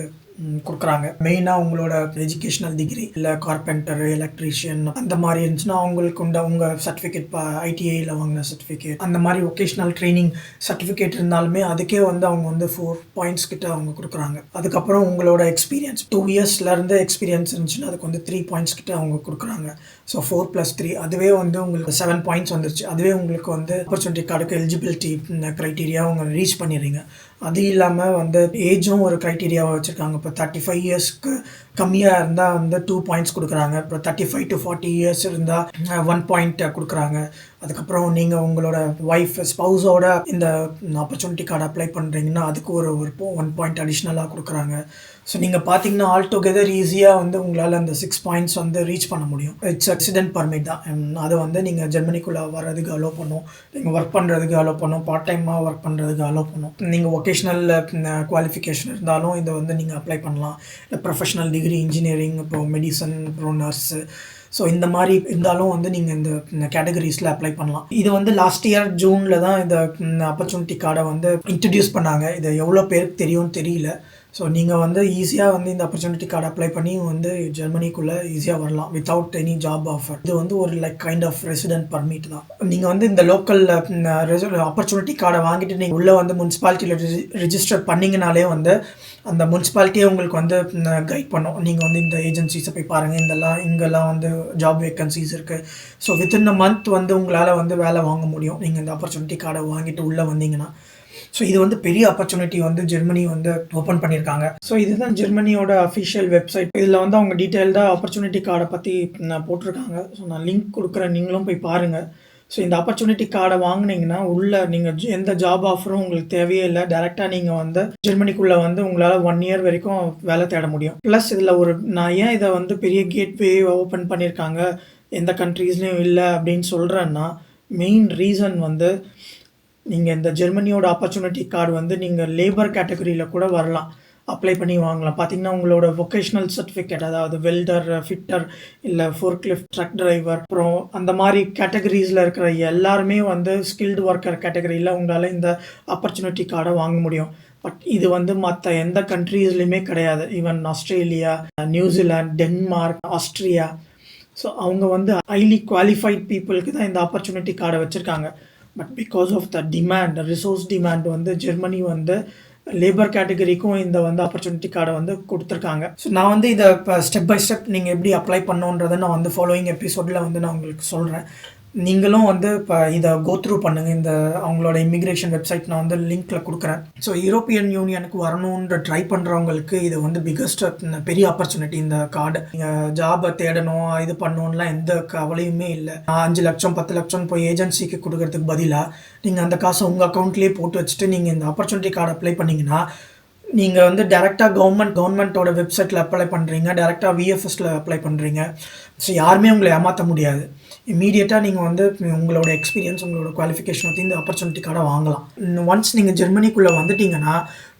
கொடுக்குறாங்க. மெயினாக உங்களோட எஜுகேஷனல் டிகிரி இல்லை கார்பெண்டர் எலக்ட்ரீஷியன் அந்த மாதிரி இருந்துச்சுன்னா அவங்களுக்கு உண்ட உங்கள் சர்டிஃபிகேட் இப்போ ஐடிஐயில் வாங்கின சர்டிஃபிகேட் அந்த மாதிரி ஒகேஷ்னல் ட்ரைனிங் சர்டிஃபிகேட் இருந்தாலுமே அதுக்கே வந்து அவங்க வந்து ஃபோர் பாயிண்ட்ஸ் கிட்ட அவங்க கொடுக்குறாங்க. அதுக்கப்புறம் உங்களோட எக்ஸ்பீரியன்ஸ் டூ இயர்ஸ்லேருந்து எக்ஸ்பீரியன்ஸ் இருந்துச்சுன்னா அதுக்கு வந்து த்ரீ பாயிண்ட்ஸ் கிட்ட அவங்க கொடுக்குறாங்க. ஸோ ஃபோர் ப்ளஸ் த்ரீ அதுவே வந்து உங்களுக்கு செவன் பாயிண்ட்ஸ் வந்துருச்சு. அதுவே உங்களுக்கு வந்து ஆப்பர்ச்சுனிட்டி கார்டுக்கு எலிஜிபிலிட்டி க்ரைட்டீரியா அவங்க ரீச் பண்ணிடுறீங்க. அது இல்லாமல் வந்து ஏஜும் ஒரு க்ரைட்டீரியாவை வச்சுருக்காங்க. இப்போ தேர்ட்டி ஃபைவ் இயர்ஸ்க்கு கம்மியாக இருந்தால் வந்து டூ பாயிண்ட்ஸ் கொடுக்குறாங்க. இப்போ thirty five to forty years இருந்தால் ஒன் பாயிண்ட் கொடுக்குறாங்க. அதுக்கப்புறம் நீங்கள் உங்களோட ஒய்ஃப் ஸ்பௌஸோட இந்த ஆப்பர்ச்சுனிட்டி கார்டு அப்ளை பண்ணுறீங்கன்னா அதுக்கு ஒரு ஒரு ஒன் பாயிண்ட் அடிஷ்னலாக கொடுக்குறாங்க. ஸோ நீங்கள் பார்த்தீங்கன்னா ஆல் டுகெதர் ஈஸியாக வந்து உங்களால் அந்த சிக்ஸ் பாயிண்ட்ஸ் வந்து ரீச் பண்ண முடியும். இட்ஸ் அக்சிடென்ட் பர்மிட் தான். அதை வந்து நீங்கள் ஜெர்மனிக்குள்ளே வர்றதுக்கு அலோவ் பண்ணும். நீங்கள் ஒர்க் பண்ணுறதுக்கு அலோவ் பண்ணும். பார்ட் டைமாக ஒர்க் பண்ணுறதுக்கு அலோவ் பண்ணும் நீங்கள் ஒகேஷ்னல் குவாலிஃபிகேஷன் இருந்தாலும் இதை வந்து நீங்கள் அப்ளை பண்ணலாம். இல்லை ப்ரொஃபஷனல் டிகிரி இன்ஜினியரிங் அப்புறம் மெடிசன் அப்புறம் நர்ஸு ஸோ இந்த மாதிரி இருந்தாலும் வந்து நீங்கள் இந்த கேட்டகரிஸில் அப்ளை பண்ணலாம். இது வந்து லாஸ்ட் இயர் ஜூனில் தான் இந்த ஆப்பர்ச்சுனிட்டி கார்டை வந்து இன்ட்ரடியூஸ் பண்ணாங்க. இது எவ்வளோ பேருக்கு தெரியும்னு தெரியல. ஸோ நீங்கள் வந்து ஈஸியாக வந்து இந்த ஆப்பர்ச்சுனிட்டி கார்டு அப்ளை பண்ணி வந்து ஜெர்மனிக்குள்ளே ஈஸியாக வரலாம் வித்தவுட் எனி ஜாப் ஆஃபர் இது வந்து ஒரு like kind of resident permit தான். நீங்கள் வந்து இந்த லோக்கல் ஆப்பர்ச்சுனிட்டி கார்டை வாங்கிட்டு நீங்கள் உள்ளே வந்து முனிசிபாலிட்டியில் ரிஜிஸ்டர் பண்ணிங்கனாலே வந்து அந்த முனிசிபாலிட்டியே உங்களுக்கு வந்து கைட் பண்ணும். நீங்கள் வந்து இந்த ஏஜென்சிஸை போய் பாருங்கள் இதெல்லாம் இங்கெல்லாம் வந்து ஜாப் வேக்கன்சிஸ் இருக்குது ஸோ வித்தின் அ மந்த் வந்து உங்களால் வந்து வேலை வாங்க முடியும். நீங்கள் இந்த ஆப்பர்ச்சுனிட்டி கார்டை வாங்கிட்டு உள்ளே வந்தீங்கன்னா. ஸோ இது வந்து பெரிய ஆப்பர்ச்சுனிட்டி வந்து ஜெர்மனி வந்து ஓப்பன் பண்ணியிருக்காங்க ஸோ இதுதான் ஜெர்மனியோட அஃபிஷியல் வெப்சைட் இதில் வந்து அவங்க டீட்டெயில்டாக ஆப்பர்ச்சுனிட்டி கார்டை பற்றி நான் போட்டிருக்காங்க. ஸோ நான் லிங்க் கொடுக்குறேன். நீங்களும் போய் பாருங்கள் ஸோ இந்த ஆப்பர்ச்சுனிட்டி கார்டை வாங்குனீங்கன்னா உள்ள நீங்கள் எந்த ஜாப் ஆஃபரும் உங்களுக்கு தேவையே இல்லை. டேரெக்டாக நீங்கள் வந்து ஜெர்மனிக்குள்ளே வந்து உங்களால் ஒன் இயர் வரைக்கும் வேலை தேட முடியும். ப்ளஸ் இதில் ஒரு நான் ஏன் இதை வந்து பெரிய கேட்வே ஓப்பன் பண்ணியிருக்காங்க எந்த கண்ட்ரீஸ்லேயும் இல்லை அப்படின்னு சொல்கிறேன்னா மெயின் ரீசன் வந்து நீங்கள் இந்த ஜெர்மனியோட ஆப்பர்ச்சுனிட்டி கார்டு வந்து நீங்கள் லேபர் கேட்டகரியில் கூட வரலாம். அப்ளை பண்ணி வாங்கலாம். பார்த்தீங்கன்னா உங்களோட வொக்கேஷ்னல் சர்டிஃபிகேட் அதாவது வெல்டர் ஃபிட்டர் இல்லை ஃபோர்க்லிஃப்ட் ட்ரக் டிரைவர் அப்புறம் அந்த மாதிரி கேட்டகரிஸில் இருக்கிற எல்லாருமே வந்து ஸ்கில்டு ஒர்க்கர் கேட்டகரியில் உங்களால் இந்த ஆப்பர்ச்சுனிட்டி கார்டை வாங்க முடியும். பட் இது வந்து மற்ற எந்த கண்ட்ரீஸ்லையுமே கிடையாது. Even Australia New Zealand Denmark Austria so அவங்க வந்து ஹைலி குவாலிஃபைட் பீப்புளுக்கு தான் இந்த ஆப்பர்ச்சுனிட்டி கார்டை வச்சுருக்காங்க. But because of the demand resource demand வந்து ஜெர்மனி வந்து லேபர் கேட்டகரிக்கும் இந்த வந்து ஆப்பர்ச்சுனிட்டி கார்டை வந்து கொடுத்துருக்காங்க. ஸோ நான் வந்து இதை இப்போ ஸ்டெப் பை ஸ்டெப் நீங்கள் எப்படி அப்ளை பண்ணணுன்றதை நான் வந்து ஃபாலோயிங் எபிசோடில் வந்து நான் உங்களுக்கு சொல்கிறேன் நீங்களும் வந்து இப்போ இதை கோத்ரூ பண்ணுங்கள் இந்த அவங்களோட இமிக்ரேஷன் வெப்சைட் நான் வந்து லிங்க்கில் கொடுக்குறேன். ஸோ யூரோப்பியன் யூனியனுக்கு வரணுன்ற ட்ரை பண்ணுறவங்களுக்கு இது வந்து பிக்கஸ்ட் பெரிய ஆப்பர்ச்சுனிட்டி இந்த கார்டு நீங்கள் ஜாபை தேடணும் இது பண்ணணும்லாம் எந்த கவலையுமே இல்லை. அஞ்சு லட்சம் பத்து லட்சம் போய் ஏஜென்சிக்கு கொடுக்கறதுக்கு பதிலாக நீங்கள் அந்த காசை உங்கள் அக்கௌண்ட்லேயே போட்டு வச்சுட்டு நீங்கள் இந்த ஆப்பர்ச்சுனிட்டி கார்டு அப்ளை பண்ணிங்கன்னா நீங்கள் வந்து டேரெக்டாக கவர்மெண்ட் கவர்மெண்ட்டோட வெப்சைட்டில் அப்ளை பண்ணுறீங்க டேரெக்டாக விஎஃப்எஸில் அப்ளை பண்ணுறீங்க ஸோ யாருமே உங்களை ஏமாற்ற முடியாது. இமீடியட்டாக நீங்கள் வந்து உங்களோட எக்ஸ்பீரியன்ஸ் உங்களோட குவாலிஃபிகேஷன் வந்து இந்த ஆப்பர்ச்சுனிட்டிக்காக வாங்கலாம். ஒன்ஸ் நீங்கள் ஜெர்மனிக்குள்ளே வந்துட்டீங்கன்னா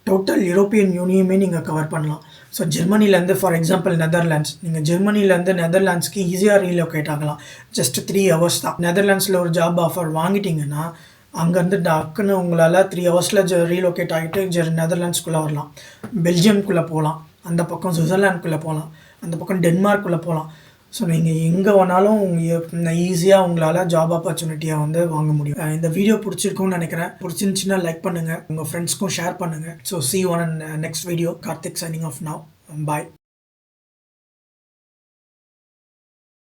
டோட்டல் யூரோப்பியன் யூனியமே நீங்கள் கவர் பண்ணலாம். ஸோ ஜெர்மனிலேருந்து ஃபார் எக்ஸாம்பிள் நெதர்லாண்ட்ஸ் நீங்கள் ஜெர்மனிலேருந்து நெதர்லாண்ட்ஸ்க்கு ஈஸியாக ரீலோகேட் ஆகலாம். ஜஸ்ட் த்ரீ ஹவர்ஸ் தான். நெதர்லாண்ட்ஸில் ஒரு ஜாப் ஆஃபர் வாங்கிட்டீங்கன்னா அங்கேருந்து டக்குன்னு உங்களால் த்ரீ ஹவர்ஸில் ஜ ரீலோகேட் ஆகிட்டு ஜெர் நெதர்லாண்ட்ஸ்குள்ளே வரலாம். பெல்ஜியம்குள்ளே போகலாம். அந்த பக்கம் சுவிட்சர்லாண்ட்குள்ளே போகலாம். அந்த பக்கம் டென்மார்க்குள்ளே போகலாம். ஸோ நீங்கள் எங்கே வேணாலும் ஈஸியாக உங்களால் ஜாப் ஆப்பர்ச்சுனிட்டியை வந்து வாங்க முடியும். இந்த வீடியோ பிடிச்சிருக்கும்னு நினைக்கிறேன். பிடிச்சிருந்துச்சின்னா லைக் பண்ணுங்கள் உங்கள் ஃப்ரெண்ட்ஸ்க்கும் ஷேர் பண்ணுங்கள் so see one next video Karthik signing off now bye